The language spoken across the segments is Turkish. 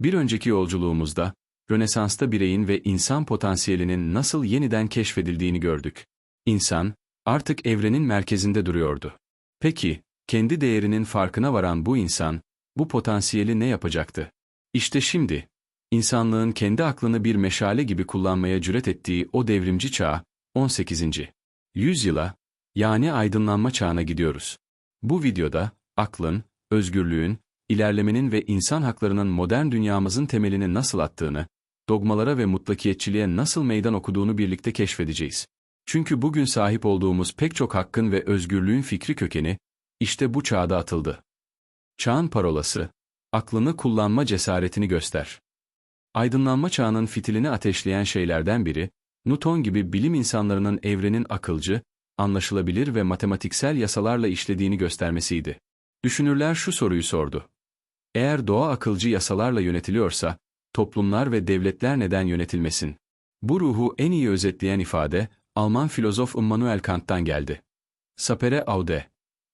Bir önceki yolculuğumuzda, Rönesans'ta bireyin ve insan potansiyelinin nasıl yeniden keşfedildiğini gördük. İnsan, artık evrenin merkezinde duruyordu. Peki, kendi değerinin farkına varan bu insan, bu potansiyeli ne yapacaktı? İşte şimdi, insanlığın kendi aklını bir meşale gibi kullanmaya cüret ettiği o devrimci çağ, 18. yüzyıla, yani aydınlanma çağına gidiyoruz. Bu videoda, aklın, özgürlüğün, ilerlemenin ve insan haklarının modern dünyamızın temelini nasıl attığını, dogmalara ve mutlakiyetçiliğe nasıl meydan okuduğunu birlikte keşfedeceğiz. Çünkü bugün sahip olduğumuz pek çok hakkın ve özgürlüğün fikri kökeni, işte bu çağda atıldı. Çağın parolası, aklını kullanma cesaretini göster. Aydınlanma çağının fitilini ateşleyen şeylerden biri, Newton gibi bilim insanlarının evrenin akılcı, anlaşılabilir ve matematiksel yasalarla işlediğini göstermesiydi. Düşünürler şu soruyu sordu. Eğer doğa akılcı yasalarla yönetiliyorsa, toplumlar ve devletler neden yönetilmesin? Bu ruhu en iyi özetleyen ifade, Alman filozof Immanuel Kant'tan geldi. Sapere aude.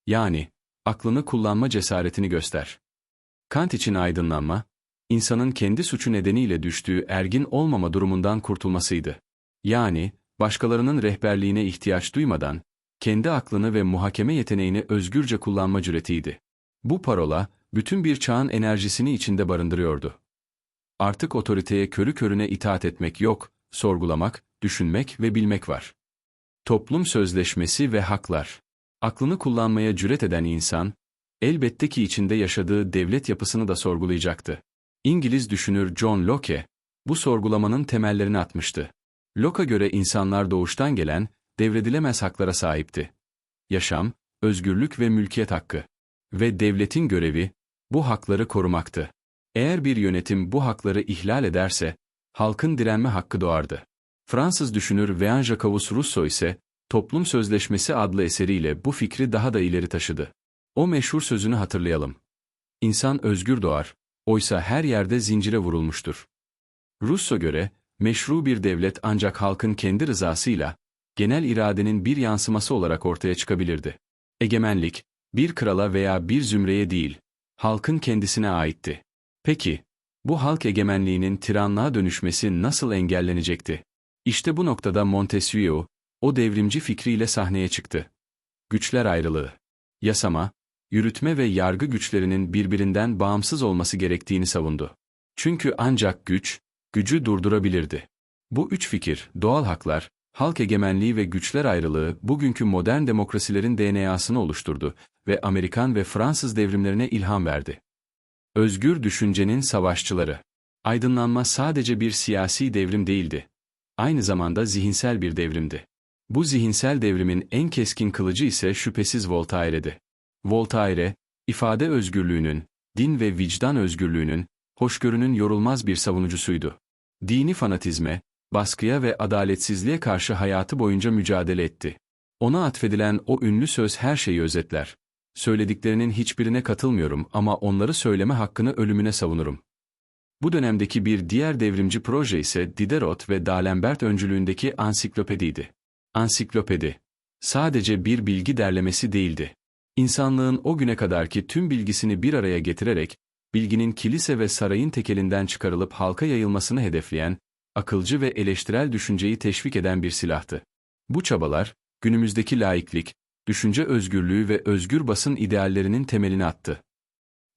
Yani, aklını kullanma cesaretini göster. Kant için aydınlanma, insanın kendi suçu nedeniyle düştüğü ergin olmama durumundan kurtulmasıydı. Yani, başkalarının rehberliğine ihtiyaç duymadan, kendi aklını ve muhakeme yeteneğini özgürce kullanma cüretiydi. Bu parola, bütün bir çağın enerjisini içinde barındırıyordu. Artık otoriteye körü körüne itaat etmek yok, sorgulamak, düşünmek ve bilmek var. Toplum sözleşmesi ve haklar. Aklını kullanmaya cüret eden insan, elbette ki içinde yaşadığı devlet yapısını da sorgulayacaktı. İngiliz düşünür John Locke, bu sorgulamanın temellerini atmıştı. Locke'a göre insanlar doğuştan gelen, devredilemez haklara sahipti. Yaşam, özgürlük ve mülkiyet hakkı. Ve devletin görevi, bu hakları korumaktı. Eğer bir yönetim bu hakları ihlal ederse, halkın direnme hakkı doğardı. Fransız düşünür Jean-Jacques Rousseau ise, Toplum Sözleşmesi adlı eseriyle bu fikri daha da ileri taşıdı. O meşhur sözünü hatırlayalım. İnsan özgür doğar, oysa her yerde zincire vurulmuştur. Rousseau göre, meşru bir devlet ancak halkın kendi rızasıyla, genel iradenin bir yansıması olarak ortaya çıkabilirdi. Egemenlik, bir krala veya bir zümreye değil, halkın kendisine aitti. Peki, bu halk egemenliğinin tiranlığa dönüşmesi nasıl engellenecekti? İşte bu noktada Montesquieu, o devrimci fikriyle sahneye çıktı. Güçler ayrılığı. Yasama, yürütme ve yargı güçlerinin birbirinden bağımsız olması gerektiğini savundu. Çünkü ancak güç, gücü durdurabilirdi. Bu üç fikir, doğal haklar, halk egemenliği ve güçler ayrılığı bugünkü modern demokrasilerin DNA'sını oluşturdu ve Amerikan ve Fransız devrimlerine ilham verdi. Özgür düşüncenin savaşçıları. Aydınlanma sadece bir siyasi devrim değildi. Aynı zamanda zihinsel bir devrimdi. Bu zihinsel devrimin en keskin kılıcı ise şüphesiz Voltaire'di. Voltaire, ifade özgürlüğünün, din ve vicdan özgürlüğünün, hoşgörünün yorulmaz bir savunucusuydu. Dini fanatizme, baskıya ve adaletsizliğe karşı hayatı boyunca mücadele etti. Ona atfedilen o ünlü söz her şeyi özetler. Söylediklerinin hiçbirine katılmıyorum ama onları söyleme hakkını ölümüne savunurum. Bu dönemdeki bir diğer devrimci proje ise Diderot ve D'Alembert öncülüğündeki ansiklopediydi. Ansiklopedi, sadece bir bilgi derlemesi değildi. İnsanlığın o güne kadarki tüm bilgisini bir araya getirerek, bilginin kilise ve sarayın tekelinden çıkarılıp halka yayılmasını hedefleyen, akılcı ve eleştirel düşünceyi teşvik eden bir silahtı. Bu çabalar, günümüzdeki laiklik, düşünce özgürlüğü ve özgür basın ideallerinin temelini attı.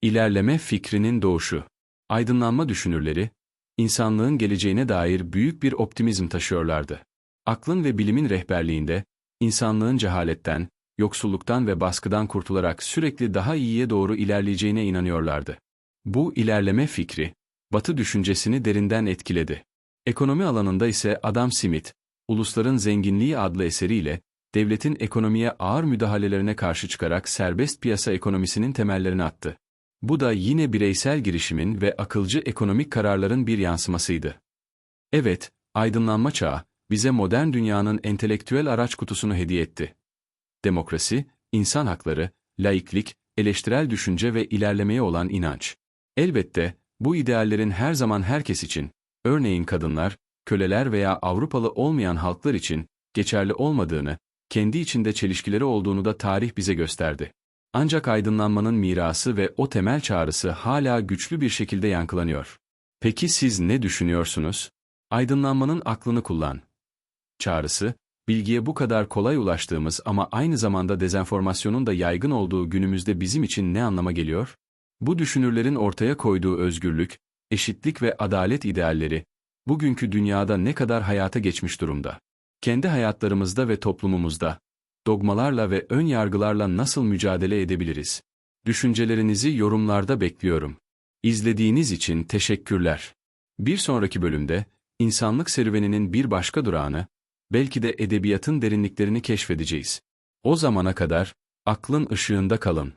İlerleme fikrinin doğuşu. Aydınlanma düşünürleri, insanlığın geleceğine dair büyük bir optimizm taşıyorlardı. Aklın ve bilimin rehberliğinde, insanlığın cehaletten, yoksulluktan ve baskıdan kurtularak sürekli daha iyiye doğru ilerleyeceğine inanıyorlardı. Bu ilerleme fikri, Batı düşüncesini derinden etkiledi. Ekonomi alanında ise Adam Smith, Ulusların Zenginliği adlı eseriyle, devletin ekonomiye ağır müdahalelerine karşı çıkarak serbest piyasa ekonomisinin temellerini attı. Bu da yine bireysel girişimin ve akılcı ekonomik kararların bir yansımasıydı. Evet, aydınlanma çağı, bize modern dünyanın entelektüel araç kutusunu hediye etti. Demokrasi, insan hakları, laiklik, eleştirel düşünce ve ilerlemeye olan inanç. Elbette, bu ideallerin her zaman herkes için, örneğin kadınlar, köleler veya Avrupalı olmayan halklar için, geçerli olmadığını, kendi içinde çelişkileri olduğunu da tarih bize gösterdi. Ancak aydınlanmanın mirası ve o temel çağrısı hala güçlü bir şekilde yankılanıyor. Peki siz ne düşünüyorsunuz? Aydınlanmanın aklını kullan. Çağrısı, bilgiye bu kadar kolay ulaştığımız ama aynı zamanda dezenformasyonun da yaygın olduğu günümüzde bizim için ne anlama geliyor? Bu düşünürlerin ortaya koyduğu özgürlük, eşitlik ve adalet idealleri, bugünkü dünyada ne kadar hayata geçmiş durumda? Kendi hayatlarımızda ve toplumumuzda, dogmalarla ve ön yargılarla nasıl mücadele edebiliriz? Düşüncelerinizi yorumlarda bekliyorum. İzlediğiniz için teşekkürler. Bir sonraki bölümde, insanlık serüveninin bir başka durağını, belki de edebiyatın derinliklerini keşfedeceğiz. O zamana kadar, aklın ışığında kalın.